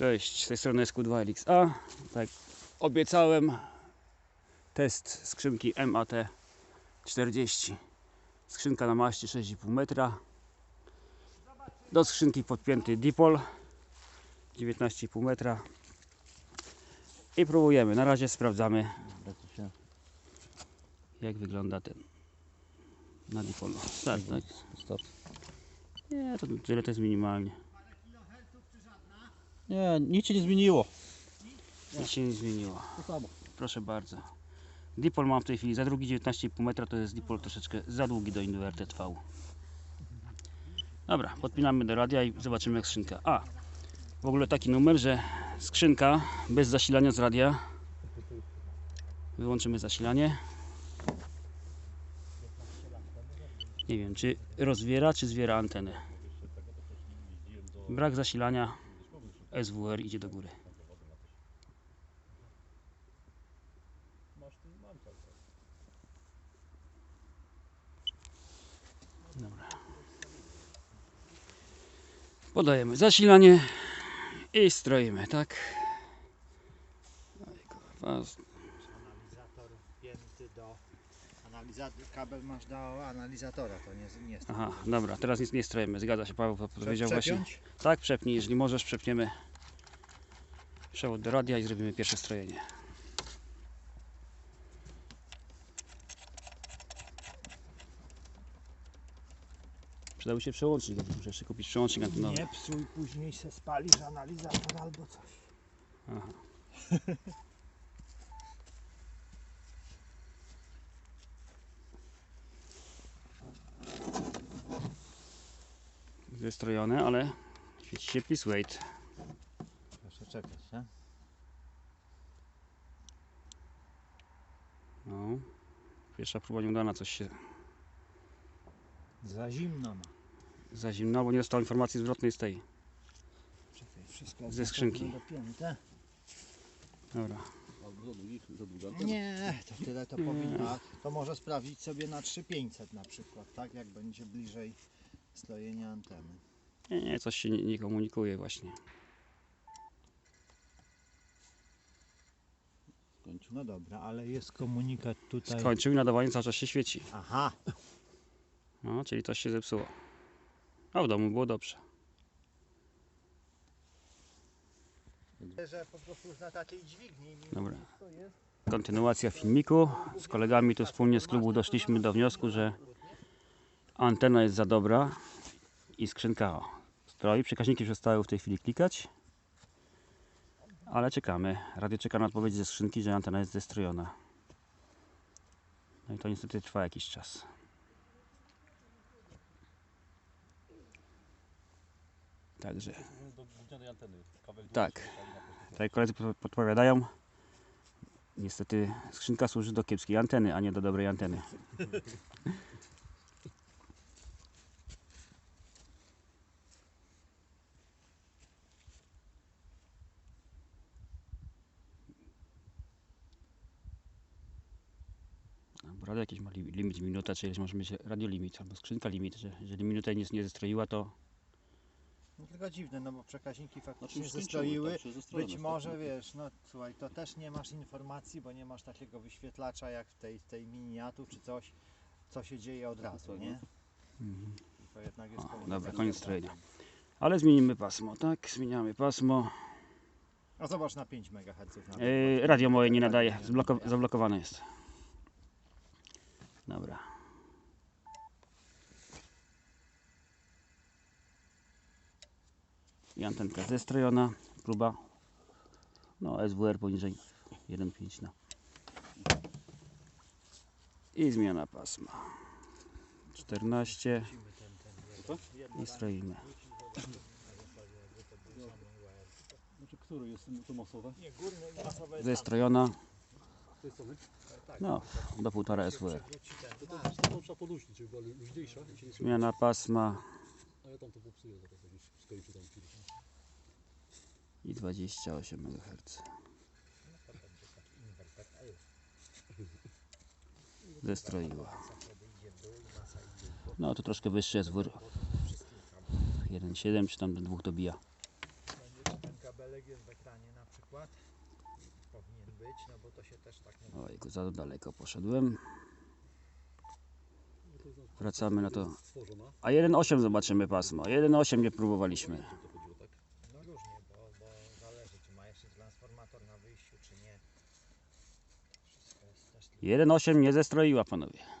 Cześć, z tej strony SQ2LXA. Tak, obiecałem test skrzynki MAT40. Skrzynka na maści 6,5 metra. Do skrzynki podpięty dipol 19,5 metra. I próbujemy. Na razie sprawdzamy, jak wygląda ten na dipolu. Tak, tak. Nie, to tyle to jest minimalnie. Nie, nic się nie zmieniło. Nic się nie zmieniło. To samo. Proszę bardzo. Dipol mam w tej chwili za drugi 19,5 metra, to jest dipol troszeczkę za długi do inwerter TV. Dobra, podpinamy do radia i zobaczymy jak skrzynka. A, w ogóle taki numer, że skrzynka bez zasilania z radia. Wyłączymy zasilanie. Nie wiem, czy rozwiera, czy zwiera antenę. Brak zasilania, SWR idzie do góry. Dobra. Podajemy zasilanie i stroimy, tak kurwa, Analizator wpięty do. Kabel masz do analizatora, to nie, nie jest. Aha, dobra, teraz nic nie stroimy, zgadza się, Paweł powiedział właśnie. Przepiąć? Tak, przepnij, jeżeli możesz, przepniemy przewód do radia i zrobimy pierwsze strojenie. Przydałby się przełącznik, bo muszę jeszcze kupić przełącznik antenowy. Nie psuj, później się spalisz analizator albo coś. Aha. Zestrojone, ale świeci się please wait. Proszę czekać, nie? No. Pierwsza próba nieudana, coś się Za zimno ma. za zimno, bo nie dostał informacji zwrotnej z tej. Czekaj, wszystko Ze skrzynki. dopięte. Dobra. Nie, to tyle to powinno. To może sprawdzić sobie na 3500 na przykład, tak? Jak będzie bliżej sklejenia anteny. Nie, nie, coś się nie, nie komunikuje właśnie. Skończył. No dobra, ale jest komunikat tutaj. Skończył i nadawanie cały czas się świeci. Aha, No, czyli coś się zepsuło. A w domu było dobrze. że po prostu już na takiej dźwigni. Dobra. Kontynuacja filmiku. Z kolegami tu wspólnie z klubu doszliśmy do wniosku, że antena jest za dobra i skrzynka o, stroi. Przekaźniki przestały w tej chwili klikać. Ale czekamy. Radio czeka na odpowiedź ze skrzynki, że antena jest zestrojona. No i to niestety trwa jakiś czas. Także Tak. Tutaj koledzy po- podpowiadają. Niestety skrzynka służy do kiepskiej anteny, a nie do dobrej anteny. Radio jakiś ma li- limit minuta, czy ileś może mieć radio limit, albo skrzynka limit, że jeżeli minutę nic nie zestroiła, to No tylko dziwne, no bo przekaźniki Znaczy faktycznie zestroiły. tak, że zestrojone Być może wiesz, no słuchaj, to też nie masz informacji, bo nie masz takiego wyświetlacza jak w tej, tej miniatu czy coś, co się dzieje od razu, nie? To jednak jest O, dobra, koniec strojenia. Ale zmienimy pasmo, tak? Zmieniamy pasmo. A zobacz na 5 MHz. Na Yy, radio moje nie nadaje, Zbloko- zablokowane jest. Dobra. I antenka zestrojona, próba. No, SWR poniżej 1.5 no. I zmiana pasma. 14 i stroimy. Znaczy, który jest to masowe? Zestrojona, no, do 1,5 SWR. nie Zmiana pasma A ja tam to jak już skończy tam i 28 MHz. Zestroiła. No to troszkę wyższy jest wór. 1,7 czy tam do 2 dobija. Ten kabel kabelek jest w ekranie na przykład. Powinien być, no bo to się też tak nie Ojku, za daleko poszedłem. Wracamy na to. A 1.8 zobaczymy pasmo. 1.8 nie próbowaliśmy. No różnie, bo, bo zależy czy ma jeszcze transformator na wyjściu, czy nie. Wszystko jest też... 1.8 nie zestroiła panowie.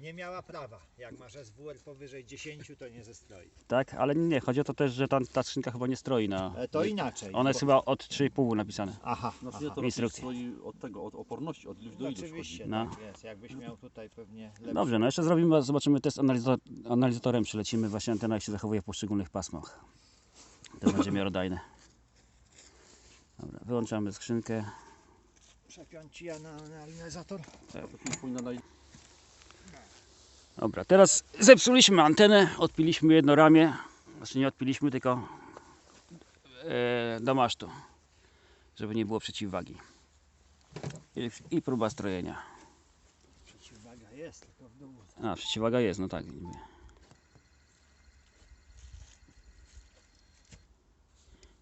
Nie miała prawa. Jak masz SWR powyżej 10, to nie zestroi. Tak, ale nie, chodzi o to też, że ta, ta skrzynka chyba nie stroi na... E, to inaczej. Ona jest chyba od 3,5 napisane. Aha, Znaczy aha. to Instrukcje. stoi od tego, od oporności, od ilość do oczywiście chodzi. No. tak jest. Jakbyś miał tutaj pewnie lepszy. Dobrze, no jeszcze zrobimy, zobaczymy test analizo- analizatorem, przylecimy właśnie antena jak się zachowuje w poszczególnych pasmach. To będzie miarodajne. Dobra, wyłączamy skrzynkę. Przepiąć ja na analizator. To powinna naj... Dobra, teraz zepsuliśmy antenę, odpiliśmy jedno ramię. Znaczy nie odpiliśmy, tylko e, do masztu, żeby nie było przeciwwagi. I, I próba strojenia. Przeciwwaga jest, tylko w dół. A, przeciwwaga jest, no tak. niby.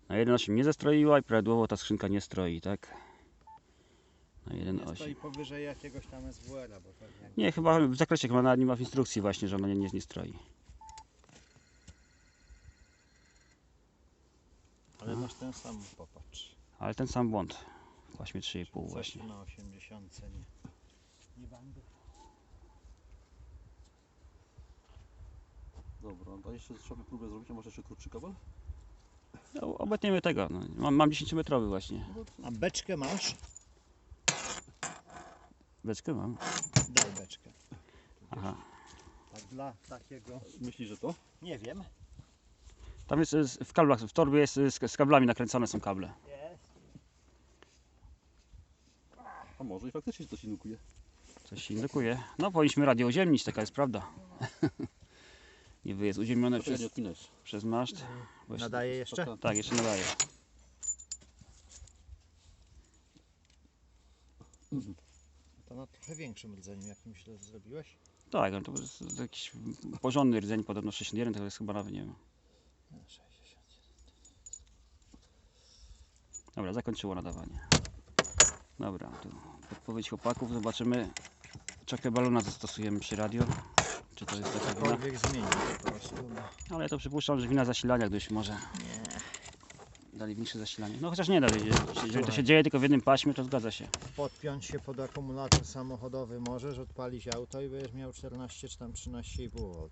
Na 1.8 nie zestroiła i prawidłowo ta skrzynka nie stroi, tak? Na Nie stoi 1.8. powyżej jakiegoś tam SWR-a, bo pewnie. Nie, chyba w zakresie chyba nawet nie ma w instrukcji właśnie, że ona nie, nie, nie stroi. Ale masz ten sam, popatrz. Ale ten sam błąd w paśmie 3,5 właśnie. Na 80 nie. Nie bandy. Dobra, a jeszcze trzeba próbę zrobić, a może jeszcze krótszy kabel? No, obetniemy tego. No. Mam, mam 10 metrowy właśnie. A beczkę masz? Beczkę mam. Daj beczkę. Aha. Tak dla takiego. Myślisz, że to? Nie wiem. Tam jest w kablach, w torbie jest z, z kablami nakręcone są kable. Jest. A może i faktycznie coś indukuje. Coś się indukuje. No powinniśmy radio uziemnić, taka jest prawda. Niby jest uziemione przez, przez maszt. Nadaje jeszcze? Tak, jeszcze nadaje. To na trochę większym rdzeniu jakimś to zrobiłeś? Tak, no to jest jakiś porządny rdzeń, podobno 61, to jest chyba nawet nie wiem. No, 60. Dobra, zakończyło nadawanie. Dobra, tu podpowiedź chłopaków, zobaczymy. Czekę balona zastosujemy przy radio. Czy to jest taka wina? Zmieni po prostu. No. Ale to przypuszczam, że wina zasilania gdyś może. Nie. Dali większe zasilanie. No chociaż nie dali. Jeżeli to się dzieje tylko w jednym paśmie, to zgadza się. Podpiąć się pod akumulator samochodowy możesz, odpalić auto i będziesz miał 14 czy tam 13,5 V.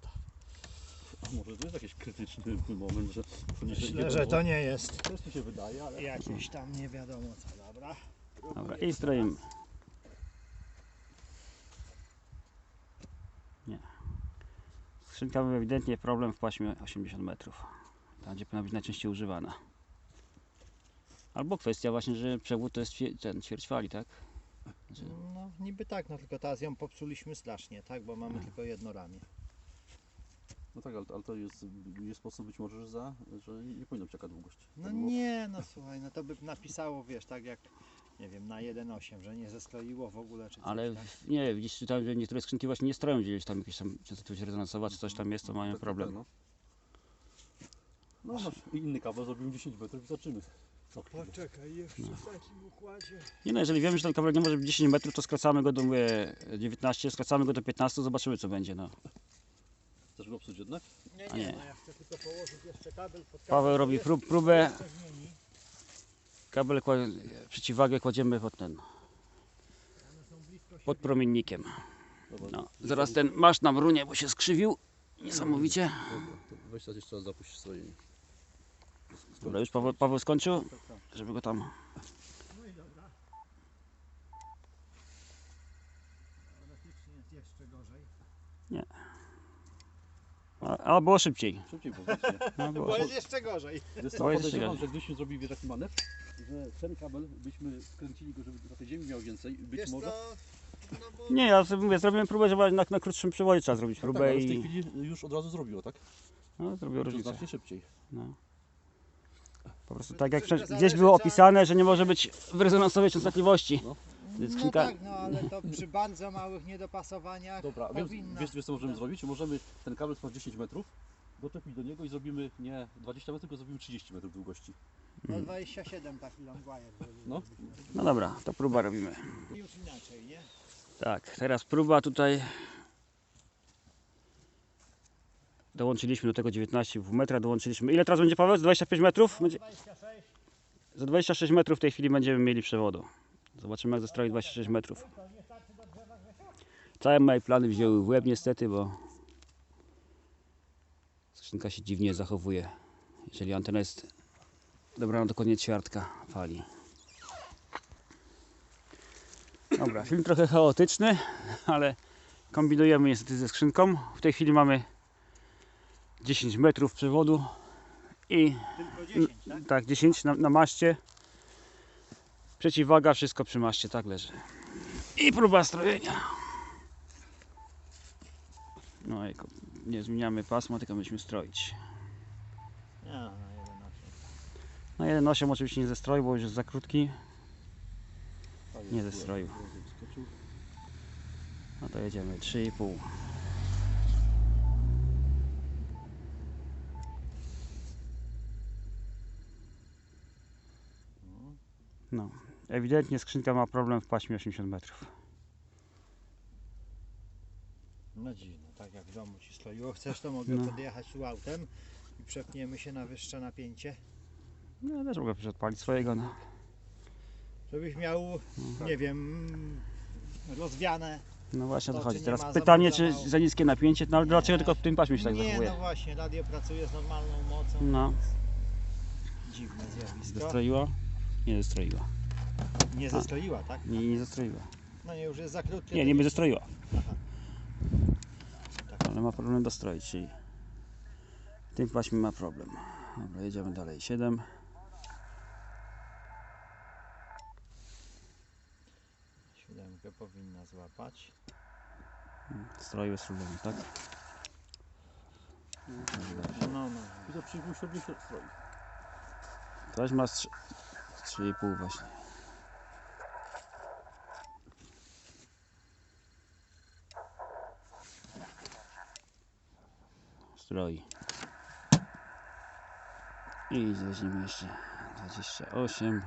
A może to jest jakiś krytyczny moment, że... nie- Myślę, nie że to nie jest Też mi się wydaje, ale... jakieś tam nie wiadomo co, dobra? Dobra, i stroimy. Nie. Skrzynka ma ewidentnie problem w paśmie 80 metrów. Tam gdzie powinna być najczęściej używana. Albo kwestia właśnie, że przewód to jest ćwie- ten ćwierćfali, tak? Znaczy, No niby tak, no tylko teraz ją popsuliśmy strasznie, tak? Bo mamy tylko jedno ramię. No tak, ale, ale to jest, jest sposób być może, że, za, że nie, powinno być taka długość. No To było- nie, no słuchaj, no to by napisało, wiesz, tak jak, nie wiem, na 1.8, że nie zeskleiło w ogóle, czy coś, ale tak? w- nie, widzisz, czytałem, że niektóre skrzynki właśnie nie stroją gdzieś tam jakieś tam częstotliwość rezonansowa, czy coś tam jest, to mają Tak, tak, problem. tak, No, no masz inny kabel, zrobimy 10 metrów i zobaczymy. Co Poczekaj, jeszcze w takim układzie. Nie no, jeżeli wiemy, że ten kabel nie może być 10 metrów, to skracamy go do mówię, 19, skracamy go do 15, zobaczymy co będzie. No. Chcesz go psuć jednak? Nie, nie, nie. no ja chcę tylko położyć jeszcze kabel pod kabel. Paweł robi prób, próbę, kabel przeciwwagę kładziemy pod ten, pod promiennikiem. No, zaraz ten masz nam runie, bo się skrzywił niesamowicie. Dobra, to weź teraz jeszcze raz zapuść strojenie. Dobra, już Paweł, Paweł skończył, żeby go tam... No i dobra. Teoretycznie jest jeszcze gorzej. A, a było szybciej. Szybciej było właśnie. No, było. Bo jest jeszcze gorzej. To jest podejrzewam, ciekawe. że gdybyśmy zrobili taki manewr, że ten kabel byśmy skręcili go, żeby na tej ziemi miał więcej, być Wiesz może... co? No bo Nie, ja sobie mówię, zrobiłem próbę, żeby na, na krótszym przewodzie trzeba zrobić No tak, próbę ale w tej i chwili już od razu zrobiło, tak? no, zrobił To różnicę. znacznie szybciej. No. Po prostu To tak jak gdzieś było opisane, że nie może być w rezonansowej częstotliwości. No. No Skrzynka- tak, no ale to przy bardzo małych niedopasowaniach Dobra, a wiesz, powinna. wiesz, wiesz co możemy zrobić? Możemy ten kabel trwać 10 metrów, doczepić do niego i zrobimy nie 20 metrów, tylko zrobimy 30 metrów długości. No 27 taki long wire. żeby- No. No dobra, to próba robimy. Już inaczej, nie? Tak, teraz próba tutaj. Dołączyliśmy do tego 19,5 metra, dołączyliśmy. Ile teraz będzie Paweł? Z 25 metrów? Będzie... 26. Za 26 metrów w tej chwili będziemy mieli przewodu. Zobaczymy jak zestroi 26 metrów. Całe moje plany wzięły w łeb niestety, bo skrzynka się dziwnie zachowuje. Jeżeli antena jest dobrana dokładnie ćwiartka fali. Dobra, film trochę chaotyczny, ale kombinujemy niestety ze skrzynką. W tej chwili mamy 10 metrów przewodu i Tylko 10, tak? tak, 10 na, na maście. Przeciwwaga, wszystko przy maście, tak leży. I próba strojenia. No i nie zmieniamy pasma, tylko będziemy stroić. Nie, na 11. No 1.8 oczywiście nie zestroi, bo już jest za krótki. Nie wskoczył. No to jedziemy 3,5. No, ewidentnie skrzynka ma problem w paśmie 80 metrów. No dziwne, tak jak w domu ci stroiło. Chcesz to mogę No. podjechać tu autem i przepniemy się na wyższe napięcie. No ja też mogę przecież odpalić swojego. No. Żebyś miał, nie wiem, rozwiane. No właśnie o to To, chodzi. nie Teraz pytanie, czy za niskie napięcie, no ale dlaczego tylko w tym paśmie się tak nie, zachowuje? no właśnie, radio pracuje z normalną mocą. No. Dziwne zjawisko. Zestroiła? Nie zestroiła. Nie zestroiła, tak? Nie, nie zestroiła. No nie, już jest za krótkie. Nie, nie będzie zestroiła. Aha. Ale ma problem dostroić, czyli w tym paśmie ma problem. Dobra, jedziemy dalej. 7. Siódemkę powinna złapać. Stroiły z problemem, tak? No, no. I to średnio się stroi. Ktoś ma 3,5 właśnie. Stroi. I weźmiemy jeszcze 28.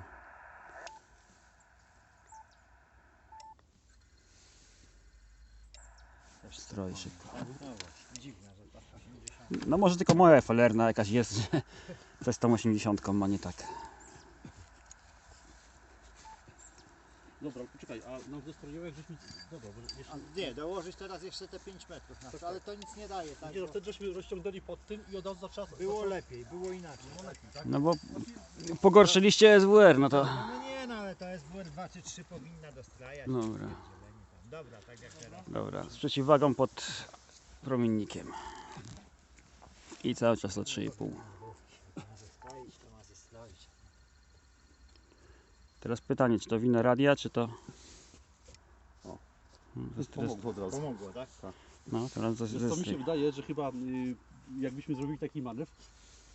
Też Stroi szybko. No tak 80. No może tylko moja FLR-na jakaś jest, że coś z tą 80 ma nie tak. Dobra, poczekaj, a nam zestroiło jak żeśmy... Dobra, bo jeszcze... A nie, dołożyć teraz jeszcze te 5 metrów na to, ale to nic nie daje, tak? Nie no, bo wtedy żeśmy rozciągnęli pod tym i od razu zaczęła... Było zaczęła- lepiej, było inaczej. Było lepiej, tak? No bo pogorszyliście SWR, no to... No, no nie, no ale to jest WR 2 czy 3 powinna dostrajać. Dobra. Dobra, tak jak teraz. Dobra, z przeciwwagą pod promiennikiem. I cały czas o 3,5. Ma zestroić, to ma zestroić. Teraz pytanie, czy to wina radia, czy to... O. Hmm, To pomogło od razu. Pomogło, tak? no, teraz to, Wiesz co, mi się wydaje, że chyba y, jakbyśmy zrobili taki manewr,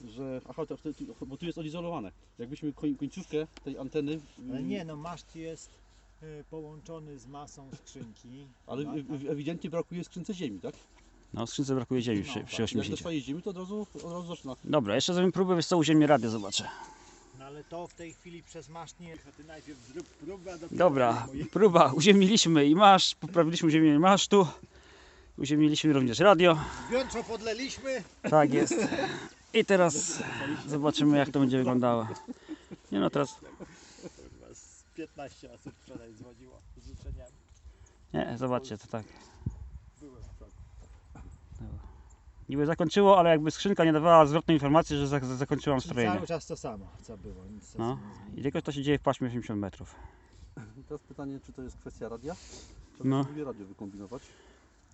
że... Aha, to, to, to, bo tu jest odizolowane. Jakbyśmy koń, końcówkę tej anteny... y, Ale nie, no maszt jest y, połączony z masą skrzynki. Ale y, y, ewidentnie brakuje skrzynce ziemi, tak? No, w skrzynce brakuje ziemi przy, No, przy Jak 80. dostaje ziemi, to od razu, od razu zaczyna. Dobra, jeszcze zrobimy próbę, wiesz co, uziemnie radio zobaczę. Ale to w tej chwili przez maszt nie. Ty najpierw zrób próbę, a dopiero Dobra, moje- próba, uziemniliśmy i masz, poprawiliśmy uziemienie masztu. Uziemniliśmy również radio. Zbiorczo podleliśmy. Tak jest. I teraz zobaczymy jak to będzie wyglądało. Nie no, teraz Kurwa, z 15 osób wczoraj dzwoniło z życzeniami. Nie, zobaczcie, to tak. Niby zakończyło, ale jakby skrzynka nie dawała zwrotnej informacji, że zak- zakończyłam Czyli strojenie. cały czas to samo, co było. Nic No. no. I tylko to się dzieje w paśmie 80 metrów. Teraz pytanie, czy to jest kwestia radia? Trzeba No. no. drugie radio wykombinować.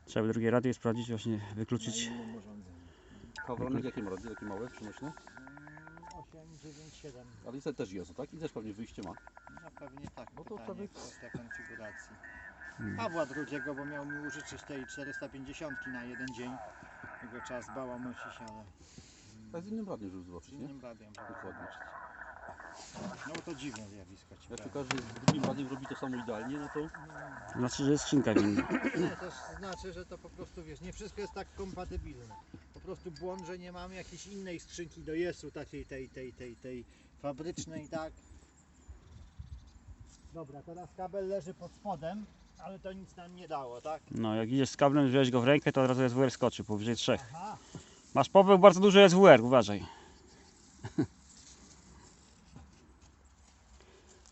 Trzeba by drugie radio sprawdzić, właśnie wykluczyć. Kawranek jakie ma radio? Takie małe, przenośne? Mm, 8, 9, 7. Ale i też jest, tak? I też pewnie wyjście ma. No pewnie tak. No to pytanie, prawie- kwestia konfiguracji. Hmm. Pawła drugiego, bo miał mi użyczyć tej 450 na jeden dzień. Jego czas bałamosić, ale Tak z innym radiem, żeby z zobaczyć, nie? innym radiem. żeby Dokładnie. zobaczyć. No bo to dziwne zjawisko ci Jak każdy z drugim radiem robi to samo idealnie, no to Znaczy, że jest skrzynka winna. To też znaczy, że to po prostu wiesz, nie wszystko jest tak kompatybilne. Po prostu błąd, że nie mamy jakiejś innej skrzynki do jesu, takiej tej, tej, tej, tej fabrycznej, tak? Dobra, teraz kabel leży pod spodem, ale to nic nam nie dało, tak? No, jak idziesz z kablem, wziąłeś go w rękę, to od razu SWR skoczy powyżej 3. Aha, Masz poweł bardzo duży SWR, uważaj.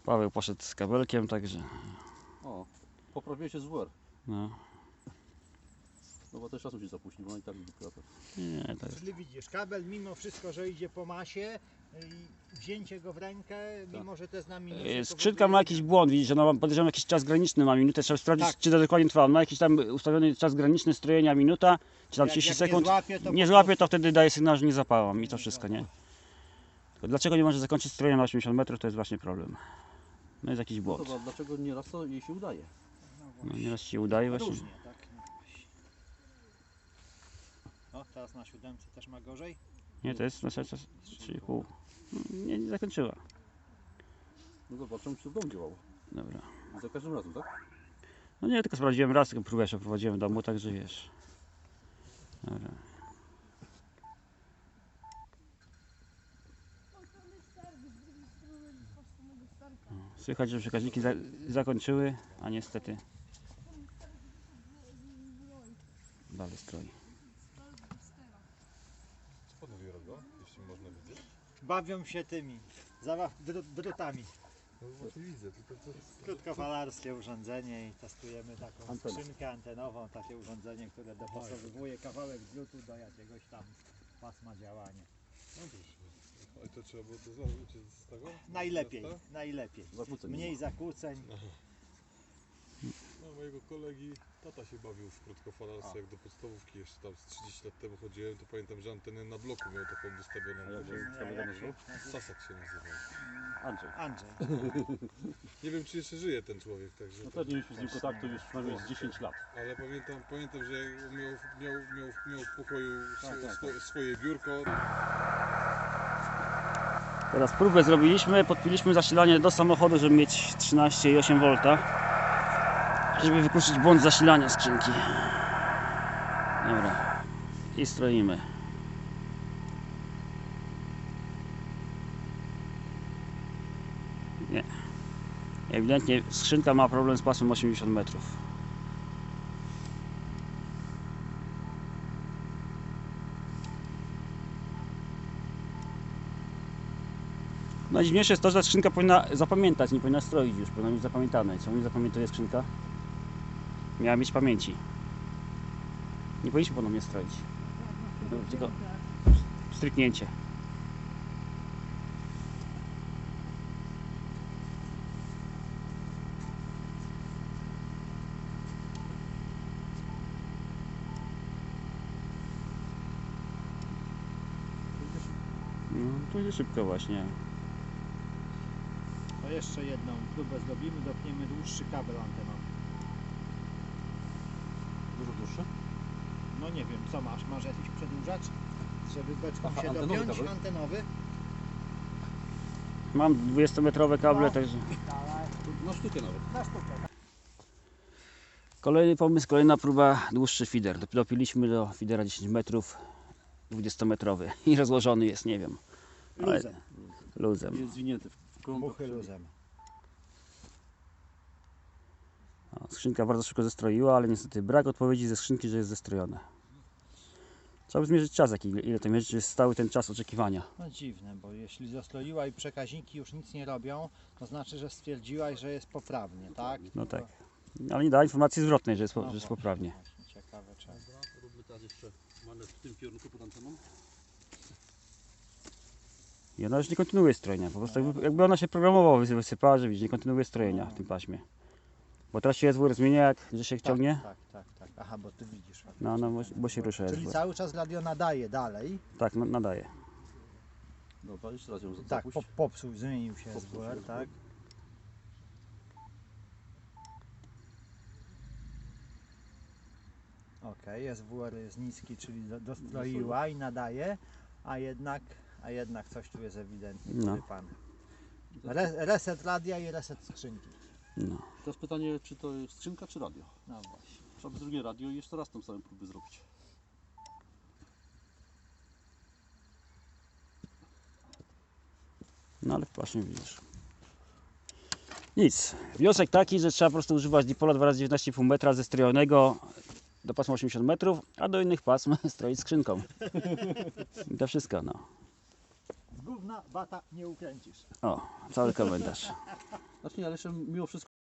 Paweł poszedł z kabelkiem, także O, poprawiłeś się z WR. no. No bo też czas musi zapuścić, bo on i tak. Nie, to jest... czyli widzisz, kabel mimo wszystko, że idzie po masie, wzięcie go w rękę, mimo że to jest na minusy, to Skrzynka w ogóle ma jakiś błąd, widzisz, że ma, podejrzewam jakiś czas graniczny ma minutę, trzeba sprawdzić Tak. czy to dokładnie trwa. On ma jakiś tam ustawiony czas graniczny strojenia minuta, czy tam Jak- 30 jak sekund. Nie złapie, to nie złapie, to wtedy daje sygnał, że nie zapałam i to wszystko, nie? Tylko dlaczego nie może zakończyć strojenia na 80 metrów, to jest właśnie problem. No jest jakiś No błąd. to dlaczego nieraz to jej się udaje? No nieraz się udaje właśnie. Różnie, tak? No, teraz na siódemce też ma gorzej? Nie, to jest na czas 3,5. Nie, nie zakończyła. No zobaczę, czy w domu działało. Dobra. Za każdym razem, tak? No nie, tylko sprawdziłem raz, tylko próbę jeszcze prowadziłem w domu, także wiesz. Dobra. Słychać, że przekaźniki za zakończyły, a niestety dalej stroi. Co panowie robią, jeśli można wiedzieć? Bawią się tymi drutami. No widzę, tylko. Krótkofalarskie urządzenie i testujemy taką skrzynkę antenową, takie urządzenie, które dopasowuje kawałek drutu do jakiegoś tam pasma działania. No proszę. A to trzeba było to zrobić z tego? Najlepiej, najlepiej. Mniej zakłóceń. No mojego kolegi tata się bawił w krótkofalarskie, jak do podstawówki jeszcze tam z 30 lat temu chodziłem, to pamiętam, że antenę na bloku miał taką wystawioną. Jak się nazywał? Sasak się nazywał. Andrzej. Andrzej. Nie wiem czy jeszcze żyje ten człowiek, także... No tak- pewnie mieliśmy z nim kontaktu już przynajmniej z 10 lat. Ale pamiętam, pamiętam, że miał, miał, miał, miał w pokoju Tak, swo- tak, swo- swoje biurko. Teraz próbę zrobiliśmy, podpiliśmy zasilanie do samochodu, żeby mieć 13,8 V. Żeby wykluczyć błąd zasilania skrzynki. Dobra. I stroimy. Nie. Ewidentnie skrzynka ma problem z pasmem 80 metrów. Najdziwniejsze jest to, że skrzynka powinna zapamiętać, nie powinna stroić już, powinna mieć zapamiętane. Co mi zapamiętuje skrzynka? Miała mieć pamięci. Nie powinniśmy ponownie stroić. No, Tylko stryknięcie. No, to idzie szybko właśnie. To jeszcze jedną próbę zrobimy, dopniemy dłuższy kabel antenowy. Dużo dłuższe? No nie wiem, co masz? Masz jakiś przedłużacz? Żeby beczką Aha, się antenowy dopiąć? kabel? Antenowy? Mam 20-metrowe kable, No. także... Na sztukę nawet. na sztukę. Kolejny pomysł, kolejna próba, dłuższy feeder. Dop- Dopiliśmy do feedera 10 metrów, 20-metrowy i rozłożony jest, nie wiem, Ale- Luzem. luzem. Jest zwinięty w. Muchy luzem. O, skrzynka bardzo szybko zestroiła, ale niestety brak odpowiedzi ze skrzynki, że jest zestrojone. Trzeba by zmierzyć czas, jaki, ile to mierzyć, czy jest stały ten czas oczekiwania. No dziwne, bo jeśli zastroiła i przekaźniki już nic nie robią, to znaczy, że stwierdziłaś, że jest poprawnie, tak? No tak. Ale nie da informacji zwrotnej, że jest, po, No że jest właśnie, poprawnie. właśnie, Ciekawe czemu. Róbmy teraz jeszcze manewr w tym kierunku pod anteną. I ona już nie kontynuuje strojenia. Po prostu jakby, jakby ona się programowo wysy- wysypała, że widzisz, nie kontynuuje strojenia w tym paśmie. Bo teraz się SWR zmienia, jak że się ciągnie. Tak, tak, tak. Aha, bo ty widzisz. No, no, bo, bo się rusza Czyli SWR. cały czas radio nadaje dalej. Tak, na- nadaje. Dobra, jeszcze raz ją Tak, zapuść. po, popsuł, zmienił się Popsuł się SWR, SWR. tak? Okej, SWR jest niski, czyli do- dostroiła i nadaje, a jednak, a jednak coś tu jest ewidentnie No. porypane. Re, reset radia i reset skrzynki. No. Teraz pytanie, czy to jest skrzynka, czy radio? No właśnie. Trzeba by drugie radio i jeszcze raz tą samą próbę zrobić. No ale właśnie widzisz. Nic. Wniosek taki, że trzeba po prostu używać dipola 2x19,5 metra ze do pasma 80 metrów, a do innych pasm stroić skrzynką. I to wszystko, no. Z gówna bata nie ukręcisz. O, cały komentarz. Znaczy nie, ale jeszcze mimo wszystko